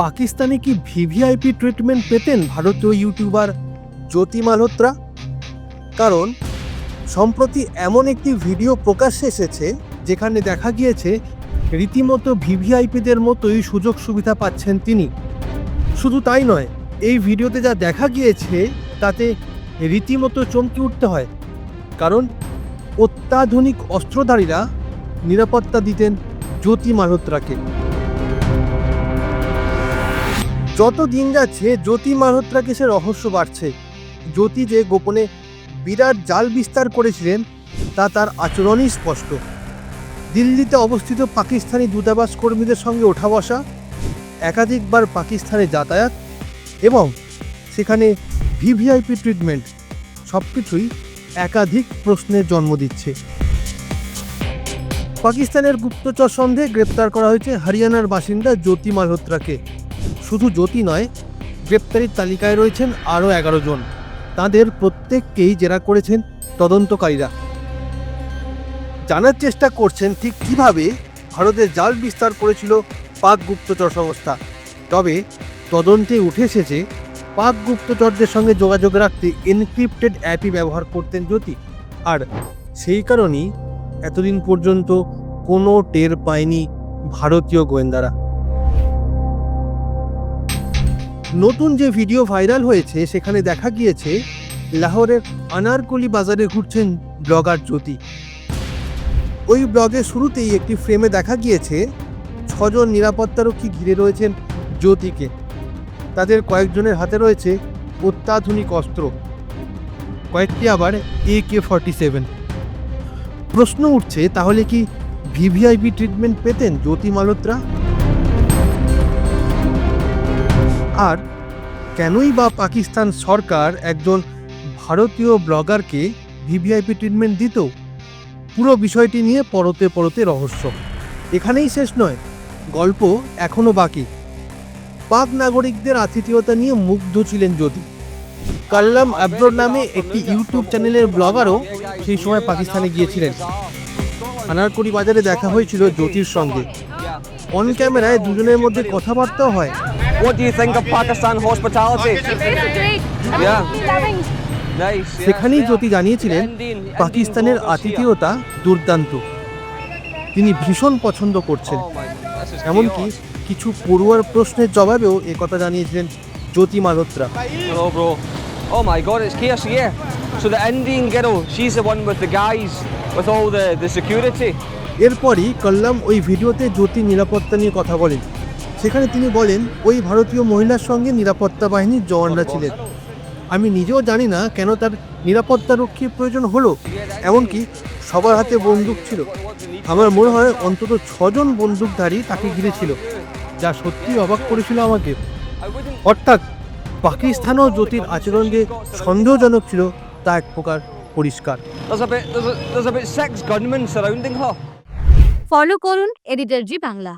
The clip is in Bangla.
পাকিস্তানে কি ভিভিআইপি ট্রিটমেন্ট পেতেন ভারতীয় ইউটিউবার জ্যোতি মালহোত্রা কারণ, সম্প্রতি এমন একটি ভিডিও প্রকাশ্যে এসেছে, যেখানে দেখা গিয়েছে রীতিমতো ভিভিআইপিদের মতোই সুযোগ সুবিধা পাচ্ছেন তিনি। শুধু তাই নয়, এই ভিডিওতে যা দেখা গিয়েছে, তাতে রীতিমতো চমকে উঠতে হয়। কারণ, অত্যাধুনিক অস্ত্রধারীরা নিরাপত্তা দিতেন জ্যোতি মালহোত্রাকে যত দিন যাচ্ছে, জ্যোতি মালহোত্রা কেসে রহস্য বাড়ছে। জ্যোতি যে গোপনে বিরাট জাল বিস্তার করেছিলেন, তা তার আচরণই স্পষ্ট। দিল্লিতে অবস্থিত পাকিস্তানি দূতাবাস কর্মীদের সঙ্গে ওঠা বসা, একাধিকবার পাকিস্তানে যাতায়াত এবং সেখানে ভিভিআইপি ট্রিটমেন্ট সব কিছুই একাধিক প্রশ্নের জন্ম দিচ্ছে। পাকিস্তানের গুপ্তচর সন্দেহে গ্রেপ্তার করা হয়েছে হরিয়ানার বাসিন্দা জ্যোতি মালহোত্রাকে। শুধু জ্যোতি নয়, গ্রেপ্তারির তালিকায় রয়েছেন আরও এগারো জন। তাদের প্রত্যেককেই জেরা করেছেন তদন্তকারীরা। জানার চেষ্টা করছেন ঠিক কীভাবে ভারতে জাল বিস্তার করেছিল পাক গুপ্তচর সংস্থা। তবে তদন্তে উঠে এসেছে, পাক গুপ্তচরদের সঙ্গে যোগাযোগ রাখতে এনক্রিপ্টেড অ্যাপই ব্যবহার করতেন জ্যোতি। আর সেই কারণেই এতদিন পর্যন্ত কোনো টের পায়নি ভারতীয় গোয়েন্দারা। নতুন যে ভিডিও ভাইরাল হয়েছে, সেখানে দেখা গিয়েছে লাহোরের আনারকলি বাজারে ঘুরছেন ব্লগার জ্যোতি। ওই ব্লগের শুরুতেই একটি ফ্রেমে দেখা গিয়েছে ছজন নিরাপত্তারক্ষী ঘিরে রয়েছেন জ্যোতিকে। তাদের কয়েকজনের হাতে রয়েছে অত্যাধুনিক অস্ত্র। কয়েকটি আবার এ কে ফর্টি সেভেন প্রশ্ন উঠছে, তাহলে কি ভিভিআইপি ট্রিটমেন্ট পেতেন জ্যোতি মালহোত্রা আর কেনই বা পাকিস্তান সরকার একজন ভারতীয় ব্লগারকে ভিভিআইপি ট্রিটমেন্ট দিত? পুরো বিষয়টি নিয়ে পরতে পরতে রহস্য। এখানেই শেষ নয়, গল্প এখনও বাকি। পাক নাগরিকদের আতিথেয়তা নিয়ে মুগ্ধ ছিলেন জ্যোতি। কাল্লাম আব্রোড নামে একটি ইউটিউব চ্যানেলের ব্লগারও সেই সময় পাকিস্তানে গিয়েছিলেন। আনারকুড়ি বাজারে দেখা হয়েছিল জ্যোতির সঙ্গে। অন ক্যামেরায় দুজনের মধ্যে কথাবার্তাও হয়। What do you think of Pakistan hospitality? Yeah. Nice. yeah, সেখানেই yeah. জ্যোতি জানিয়েছিলেন পাকিস্তানের. আতিথেয়তা দুর্দান্ত তিনি ভীষণ পছন্দ করছেন Oh এমনকি. কিছু পড়ুয়ার প্রশ্নের জবাবেও এ কথা জানিয়েছিলেন জ্যোতি Malhotra Hello, bro. Oh my God, it's chaos here. So the Indian girl, she's the one with the guys, with all the, the security. এরপরই কল্লাম ওই ভিডিওতে জ্যোতি নিরাপত্তা নিয়ে কথা বলেন সেখানে তিনি বলেন ওই ভারতীয় মহিলার সঙ্গে নিরাপত্তা বাহিনীর জওয়ানরা ছিলেন। আমি নিজেও জানি না কেন তার নিরাপত্তা রক্ষীর প্রয়োজন হলো এমনকি সবার হাতে বন্দুক ছিল। আমার মনে হয় অন্তত ছজন বন্দুকধারী তাকে ঘিরেছিল যা সত্যি অবাক করেছিল আমাকে. অর্থাৎ পাকিস্তানও জ্যোতির আচরণ যে সন্দেহজনক ছিল তা এক প্রকার পরিষ্কার. ফলো করুন এডিটর জি বাংলা